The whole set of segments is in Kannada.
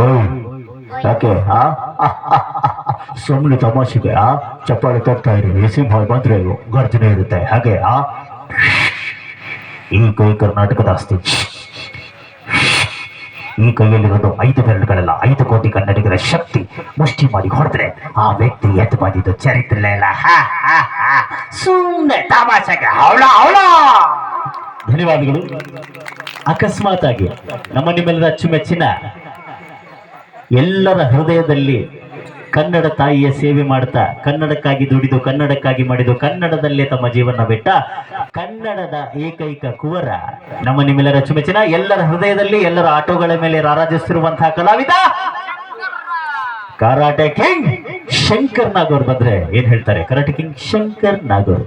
ಓಯ್ ಯಾಕೆ? ಆ? ಸುಮ್ಮನೆ ತಮಾಷೆಗೆ ಆ? ಚಪ್ಪಾಳೆ ತರ್ತಾ ಇರಿ ಸಿಂಹ ಬಂದ್ರೆ ಗರ್ಜನೆ ಇರುತ್ತೆ. ಹಾಗೆ, ಆ? ಈ ಕೈ ಕರ್ನಾಟಕದ ಆಸ್ತಿ. ಈ ಕೈಯಲ್ಲಿರೋದು ಐದು ಬೆರಳುಗಳೆಲ್ಲ, ಐದು ಕೋಟಿ ಕನ್ನಡಿಗರ ಶಕ್ತಿ ಮುಷ್ಟಿ ಮಾಡಿ ಹೊಡೆದ್ರೆ ಆ ವ್ಯಕ್ತಿ ಎದ್ದು ಬಂದಿದ್ದು ಚರಿತ್ರೆ ಇಲ್ಲ ಸುಮ್ಮನೆ ತಮಾಷೆಗೆ, ಅವಳ ಅವಳ! ಧನ್ಯವಾದಗಳು. ಅಕಸ್ಮಾತ್ ಆಗಿ ನಮ್ಮ ನಿಮ್ಮೆಲ್ಲರ ಅಚ್ಚುಮೆಚ್ಚಿನ ಎಲ್ಲರ ಹೃದಯದಲ್ಲಿ ಕನ್ನಡ ತಾಯಿಯ ಸೇವೆ ಮಾಡ್ತಾ, ಕನ್ನಡಕ್ಕಾಗಿ ದುಡಿದು, ಕನ್ನಡಕ್ಕಾಗಿ ಮಾಡಿದು, ಕನ್ನಡದಲ್ಲೇ ತಮ್ಮ ಜೀವನ ಬಿಟ್ಟ ಕನ್ನಡದ ಏಕೈಕ ಕುವರ ನಮ್ಮ ನಿಮ್ಮೆಲ್ಲರ ಚುಮೆಚಿನ ಎಲ್ಲರ ಹೃದಯದಲ್ಲಿ, ಎಲ್ಲರ ಆಟೋಗಳ ಮೇಲೆ ರಾರಾಜಿಸುತ್ತಿರುವಂತಹ ಕಲಾವಿದ ಕರಾಟೆ ಕಿಂಗ್ ಶಂಕರ್ ನಾಗೋರ್ ಬಂದ್ರೆ ಏನ್ ಹೇಳ್ತಾರೆ? Karate king Shankar Nagur.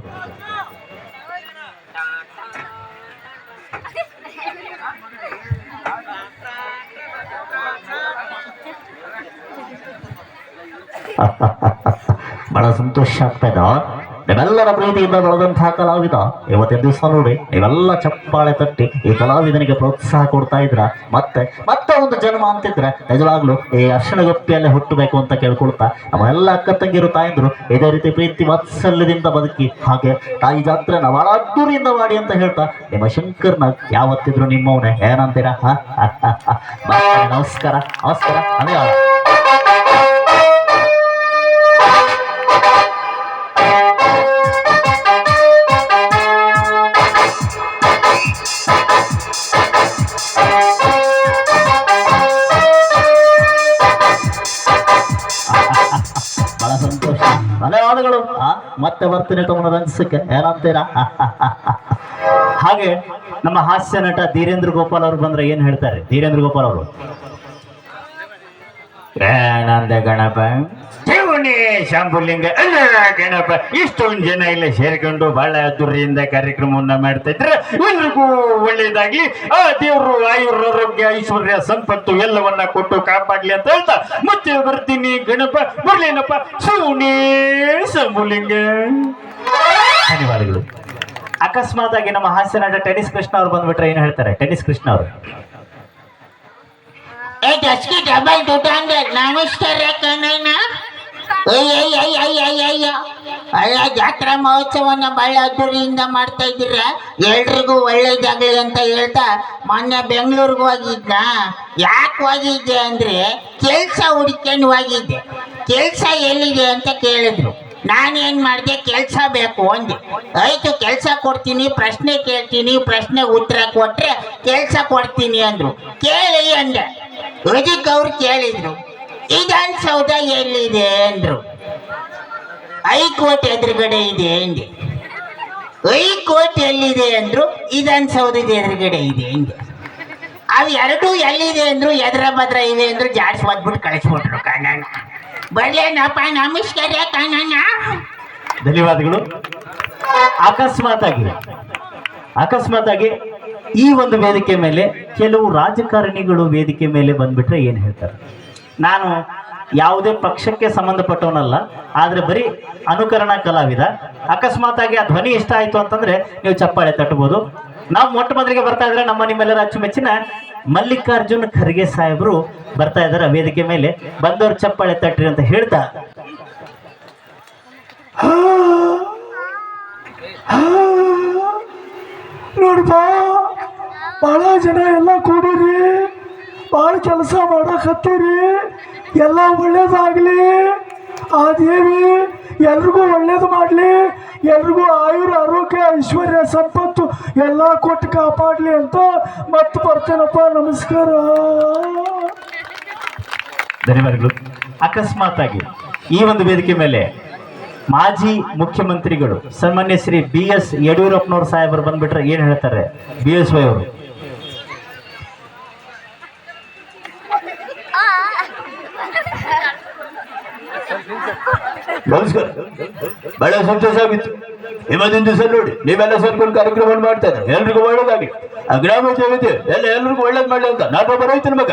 ಬಹಳ ಸಂತೋಷ ಆಗ್ತಾ ಇದ್ದ ನೀವೆಲ್ಲರ ಪ್ರೀತಿಯಿಂದ ಬೆಳೆದಂತಹ ಕಲಾವಿದ, ಇವತ್ತಿನ ದಿವಸ ನೋಡಿ, ನೀವೆಲ್ಲ ಚಪ್ಪಾಳೆ ತಟ್ಟಿ ಈ ಕಲಾವಿದನಿಗೆ ಪ್ರೋತ್ಸಾಹ ಕೊಡ್ತಾ ಇದ್ರ. ಮತ್ತೆ ಮತ್ತೆ ಒಂದು ಜನ್ಮ ಅಂತಿದ್ರೆ ನಿಜವಾಗ್ಲು ಈ ಅರ್ಶನ ಗೊಪ್ಪಿಯಲ್ಲೇ ಹುಟ್ಟಬೇಕು ಅಂತ ಕೇಳ್ಕೊಳ್ತಾ, ನಮ್ಮ ಎಲ್ಲ ಅಕ್ಕ ತಂಗಿರು ತಾಯಂದ್ರು ಇದೇ ರೀತಿ ಪ್ರೀತಿ ವಾತ್ಸಲ್ಯದಿಂದ ಬದುಕಿ, ಹಾಗೆ ತಾಯಿ ಜಾತ್ರೆನ ಬಹಳ ಅದ್ದೂರಿಯಿಂದ ಮಾಡಿ ಅಂತ ಹೇಳ್ತಾ, ನಿಮ್ಮ ಶಂಕರ್ನ ಯಾವತ್ತಿದ್ರು ನಿಮ್ಮವನೇ, ಏನಂತೀರಾ. ನಮಸ್ಕಾರ ನಮಸ್ಕಾರ, ಅದೇ ಆ, ಮತ್ತೆ ಬರ್ತೀನಿ ತಗೊಂಡು ರಂಜಿಸಕ್ಕೆ ಏನಂತೀರಾ ಹಾಗೆ ನಮ್ಮ ಹಾಸ್ಯ ನಟ ಧೀರೇಂದ್ರ ಗೋಪಾಲ್ ಅವರು ಬಂದ್ರೆ ಏನ್ ಹೇಳ್ತಾರೆ? ಧೀರೇಂದ್ರ ಗೋಪಾಲ್ ಅವರು. ಏನಂದ ಗಣಪ ಅಲ್ಲ ಗಣಪ ಇಷ್ಟೊಂದು ಜನ ಇಲ್ಲ ಸೇರ್ಕೊಂಡು ಬಹಳ ಅದ್ದೂರಿಯಿಂದ ಕಾರ್ಯಕ್ರಮವನ್ನ ಮಾಡ್ತಾ ಇದ್ರೆ. ಎಲ್ರಿಗೂ ಒಳ್ಳೇದಾಗ್ಲಿ. ಆ ದೇವರು ಆಯುರಾರೋಗ್ಯ ಐಶ್ವರ್ಯ ಸಂಪತ್ತು ಎಲ್ಲವನ್ನ ಕೊಟ್ಟು ಕಾಪಾಡ್ಲಿ ಅಂತ ಹೇಳ್ತಾ ಮತ್ತೆ ಬರ್ತೀನಿ. ಗಣಪ ಬರ್ಲೇನಪ್ಪ? ಶಿವನೇ ಸಂಬುಲಿಂಗ. ಧನ್ಯವಾದಗಳು. ಅಕಸ್ಮಾತ್ ಆಗಿ ನಮ್ಮ ಹಾಸ್ಯ ನಟ ಟೆನಿಸ್ ಕೃಷ್ಣ ಅವ್ರು ಬಂದ್ಬಿಟ್ರೆ ಏನು ಹೇಳ್ತಾರೆ? ಟೆನಿಸ್ ಕೃಷ್ಣ ಅವರು. ನಮಸ್ಕಾರ ಕಣ್ಣಣ್ಣ ಅಯ್ಯ, ಜಾತ್ರಾ ಮಹೋತ್ಸವನ ಬಹಳ ಅದ್ದೂರಿಯಿಂದ ಮಾಡ್ತಾ ಇದ್ದೀರ? ಎಲ್ರಿಗೂ ಒಳ್ಳೇದಾಗ್ಲಿ ಅಂತ ಹೇಳ್ತಾ ಮೊನ್ನೆ ಬೆಂಗಳೂರಿಗೆ ಹೋಗಿದ್ದ ಯಾಕೆ ಹೋಗಿದ್ದೆ ಅಂದ್ರೆ ಕೆಲ್ಸ ಹುಡ್ಕೊಂಡು ಹೋಗಿದ್ದೆ. ಕೆಲಸ ಎಲ್ಲಿದೆ ಅಂತ ಕೇಳಿದ್ರು. ನಾನೇನು ಮಾಡಿದೆ? ಕೆಲಸ ಬೇಕು ಅಂದೆ. ಆಯಿತು, ಕೆಲಸ ಕೊಡ್ತೀನಿ, ಪ್ರಶ್ನೆ ಕೇಳ್ತೀನಿ, ಪ್ರಶ್ನೆ ಉತ್ತರ ಕೊಟ್ಟರೆ ಕೆಲಸ ಕೊಡ್ತೀನಿ ಅಂದರು. ಕೇಳಿ ಅಂದೆ. ಅದಕ್ಕೆ ಅವ್ರು ಕೇಳಿದ್ರು. ವಿಧಾನಸೌಧ ಎಲ್ಲಿದೆ ಅಂದ್ರು. ಹೈಕೋರ್ಟ್ ಎದುರುಗಡೆ ಇದೆ ಎಂದೆ ಹೈಕೋರ್ಟ್ ಎಲ್ಲಿದೆ ಅಂದ್ರು ವಿಧಾನಸೌಧದ ಎದುರುಗಡೆ ಇದೆ ಎಂದೆ ಅವು ಎರಡೂ ಎಲ್ಲಿದೆ ಅಂದ್ರು ಎದ್ರ ಭದ್ರ ಇದೆ ಅಂದ್ರು ಜಾಡ್ಸ್ ಓದ್ಬಿಟ್ಟು ಕಳಿಸ್ಬಿಟ್ರು ಕಣ್ಣಣ್ಣ. ಬರ್ಲೇನಪ್ಪ ನಮಸ್ಕಾರ ಕಣ್ಣಣ್ಣ. ಧನ್ಯವಾದಗಳು. ಅಕಸ್ಮಾತ್ ಆಗಿ ಅಕಸ್ಮಾತ್ ಆಗಿ ಈ ಒಂದು ವೇದಿಕೆ ಮೇಲೆ ಕೆಲವು ರಾಜಕಾರಣಿಗಳು ವೇದಿಕೆ ಮೇಲೆ ಬಂದ್ಬಿಟ್ರೆ ಏನು ಹೇಳ್ತಾರೆ? ನಾನು ಯಾವುದೇ ಪಕ್ಷಕ್ಕೆ ಸಂಬಂಧಪಟ್ಟವನಲ್ಲ, ಆದ್ರೆ ಬರೀ ಅನುಕರಣ ಕಲಾವಿದ. ಅಕಸ್ಮಾತ್ ಆಗಿ ಆ ಧ್ವನಿ ಇಷ್ಟ ಆಯ್ತು ಅಂತಂದ್ರೆ ನೀವು ಚಪ್ಪಾಳೆ ತಟ್ಟಬಹುದು. ನಾವು ಮೊಟ್ಟ ಮೊದಲಿಗೆ ಬರ್ತಾ ಇದ್ರೆ ನಮ್ಮ ನಿಮ್ಮೆಲ್ಲರ ಅಚ್ಚುಮೆಚ್ಚಿನ ಮಲ್ಲಿಕಾರ್ಜುನ್ ಖರ್ಗೆ ಸಾಹೇಬರು ಬರ್ತಾ ಇದ್ದಾರೆ ವೇದಿಕೆ ಮೇಲೆ. ಬಂದವರು ಚಪ್ಪಾಳೆ ತಟ್ಟ್ರಿ ಅಂತ ಹೇಳ್ತಾ. ನೋಡಪ್ಪ ಭಾಳ ಜನ ಎಲ್ಲ ಕೂಡಿರಿ. ಬಹಳ ಕೆಲಸ ಮಾಡಕತ್ತೀರಿ. ಎಲ್ಲ ಒಳ್ಳೇದಾಗಲಿ. ಆ ದೇವಿ, ಎಲ್ರಿಗೂ ಒಳ್ಳೇದು ಮಾಡಲಿ. ಎಲ್ರಿಗೂ ಆಯುರ ಆರೋಗ್ಯ, ಐಶ್ವರ್ಯ, ಸಂಪತ್ತು ಎಲ್ಲ ಕೊಟ್ಟು ಕಾಪಾಡಲಿ ಅಂತ ಮತ್ತೆ ಬರ್ತೇನಪ್ಪ. ನಮಸ್ಕಾರ. ಧನ್ಯವಾದಗಳು. ಅಕಸ್ಮಾತ್ ಆಗಿ ಈ ಒಂದು ವೇದಿಕೆ ಮೇಲೆ ಮಾಜಿ ಮುಖ್ಯಮಂತ್ರಿಗಳು, ಸನ್ಮಾನ್ಯ ಶ್ರೀ ಬಿ ಎಸ್ ಯಡಿಯೂರಪ್ಪನವ್ರ ಸಾಹೇಬರು ಬಂದ್ಬಿಟ್ರೆ ಏನು ಹೇಳ್ತಾರೆ? ಬಿ ಎಸ್ ವೈ ಅವರು. ನಮಸ್ಕಾರ. ಬಹಳ ಸಂತೋಷ ಆಗಿತ್ತು. ಇವತ್ತಿನ ದಿವಸ ನೋಡಿ, ನೀವೆಲ್ಲ ಸೇರ್ಕೊಂಡು ಕಾರ್ಯಕ್ರಮ ಮಾಡ್ತಾ ಇದ್ದಾರೆ ಎಲ್ರಿಗೂ ಒಳ್ಳೇದಾಗಿ ಆ ಗ್ರಾಮ ದೇವತೆ ಎಲ್ಲ ಎಲ್ರಿಗೂ ಒಳ್ಳೇದು ಮಾಡಲಿ ಅಂತ. ನಾನು ರೈತನ ಮಗ.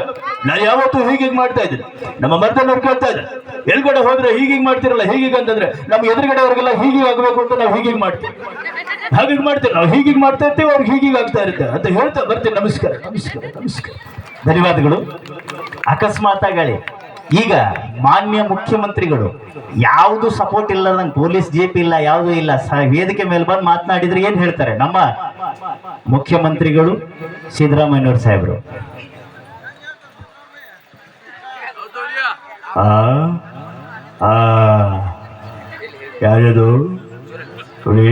ನಾನು ಯಾವತ್ತೂ ಹೀಗೆ ಮಾಡ್ತಾ ಇದ್ದೀನಿ. ನಮ್ಮ ಮರ್ದನವ್ರು ಕೇಳ್ತಾ ಇದ್ದಾರೆ. ಎಲ್ಗಡೆ ಹೋದ್ರೆ ಹೀಗೀಗೆ ಮಾಡ್ತಿರಲ್ಲ, ಹೀಗೀಗೆ ಅಂತಂದ್ರೆ ನಮ್ಮ ಎದುರುಗಡೆ ಅವ್ರಿಗೆಲ್ಲ ಹೀಗೆ ಆಗಬೇಕು ಅಂತ ನಾವು ಹೀಗೀಗೆ ಮಾಡ್ತೀವಿ. ಹಾಗೆ ಮಾಡ್ತೀವಿ. ನಾವು ಹೀಗೀಗೆ ಮಾಡ್ತಾ ಇರ್ತೀವಿ, ಅವ್ರಿಗೆ ಹೀಗೀಗೆ ಆಗ್ತಾ ಇರುತ್ತೆ ಅಂತ ಹೇಳ್ತಾ ಬರ್ತೀನಿ. ನಮಸ್ಕಾರ ನಮಸ್ಕಾರ ನಮಸ್ಕಾರ. ಧನ್ಯವಾದಗಳು. ಅಕಸ್ಮಾತ್ ಆಗಿ ಈಗ ಮಾನ್ಯ ಮುಖ್ಯಮಂತ್ರಿಗಳು ಯಾವುದು ಸಪೋರ್ಟ್ ಇಲ್ಲದಂಗೆ ಪೊಲೀಸ್ ಜೆ ಪಿ ಇಲ್ಲ, ಯಾವುದು ಇಲ್ಲ ವೇದಿಕೆ ಮೇಲೆ ಬಂದು ಮಾತನಾಡಿದ್ರೆ ಏನ್ ಹೇಳ್ತಾರೆ? ನಮ್ಮ ಮುಖ್ಯಮಂತ್ರಿಗಳು ಸಿದ್ದರಾಮಯ್ಯವ್ರ ಸಾಹೇಬರು. ಉಳಿ.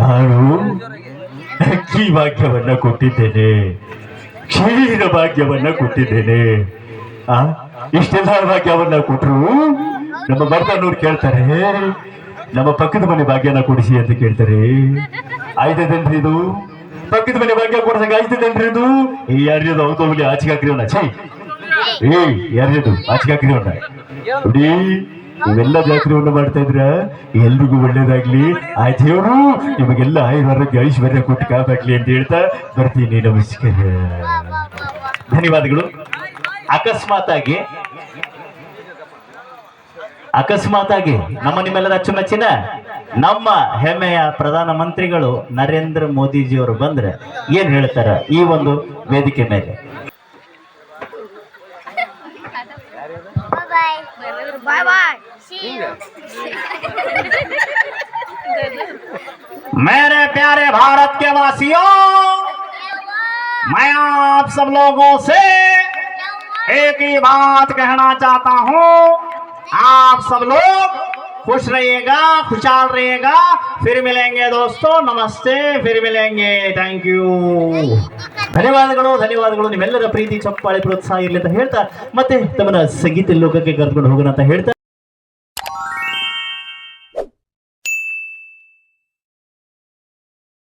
ನಾನು ಅಕ್ಕಿ ವಾಕ್ಯವನ್ನು ಕೊಟ್ಟಿದ್ದೇನೆ. ಕ್ಷೀರ ಭಾಗ್ಯವನ್ನ ಕೊಟ್ಟಿದ್ದೇನೆ. ಆ? ಇಷ್ಟೆಲ್ಲ ಭಾಗ್ಯವನ್ನ ಕೊಟ್ಟರು ನಮ್ಮ ಬರ್ತಾನವ್ರು ಕೇಳ್ತಾರೆ. ನಮ್ಮ ಪಕ್ಕದ ಮನೆ ಭಾಗ್ಯನ ಕೊಡಿಸಿ ಅಂತ ಕೇಳ್ತಾರೆ. ಆಯ್ತದೇನ್ರಿ ಇದು. ಪಕ್ಕದ ಮನೆ ಭಾಗ್ಯ ಕೊಡ್ಸಂಗ ಆಯ್ತದೇನ್ರಿ ಇದು. ಈ ಯಾರ್ಯದು ಅವತ್ತು ಆಚೆಗೆ ಹಾಕ್ರಿ ಹಾಕಿರೋಣ ಛೈ. ಏ ಯಾರ್ಯದು ಆಚೆಗೆ ಅವನ ನೋಡಿ ಇವೆಲ್ಲ ಜಾತ್ರೆಯನ್ನು ಮಾಡ್ತಾ ಇದ್ರ ಎಲ್ರಿಗೂ ಒಳ್ಳೇದಾಗ್ಲಿ. ಆ ದೇವರು ನಿಮಗೆಲ್ಲ ಆಯುರ್ವಾರೋಗ್ಯ ಐಶ್ವರ್ಯ ಕೊಟ್ಟು ಕಾಪಾಡ್ಲಿ ಅಂತ ಹೇಳ್ತಾ ಬರ್ತೀನಿ. ನಮಸ್ಕಾರ. ಧನ್ಯವಾದಗಳು. ಅಕಸ್ಮಾತ್ ಆಗಿ ಅಕಸ್ಮಾತ್ ಆಗಿ ನಮ್ಮ ನಿಮ್ಮೆಲ್ಲರ ಅಚ್ಚುಮೆಚ್ಚಿನ ನಮ್ಮ ಹೆಮ್ಮೆಯ ಪ್ರಧಾನ ಮಂತ್ರಿಗಳು ನರೇಂದ್ರ ಮೋದಿಜಿಯವರು ಬಂದ್ರೆ ಏನ್ ಹೇಳ್ತಾರ ಈ ಒಂದು ವೇದಿಕೆ ಮೇಲೆ? मेरे प्यारे भारत के वासियों, मैं आप सब लोगों से एक ही बात कहना चाहता हूँ। आप सब लोग खुश रहिएगा, खुशहाल रहिएगा। फिर मिलेंगे दोस्तों, नमस्ते, फिर मिलेंगे। थैंक यू ಧನ್ಯವಾದಗಳು ಧನ್ಯವಾದಗಳು. ನಿಮ್ಮೆಲ್ಲರ ಪ್ರೀತಿ, ಚಪ್ಪಾಳೆ, ಪ್ರೋತ್ಸಾಹ ಇರಲಿ ಅಂತ ಹೇಳ್ತಾ ಮತ್ತೆ ತಮ್ಮನ್ನ ಸಂಗೀತ ಲೋಕಕ್ಕೆ ಕರ್ಕೊಂಡು ಹೋಗೋಣ ಅಂತ ಹೇಳ್ತಾ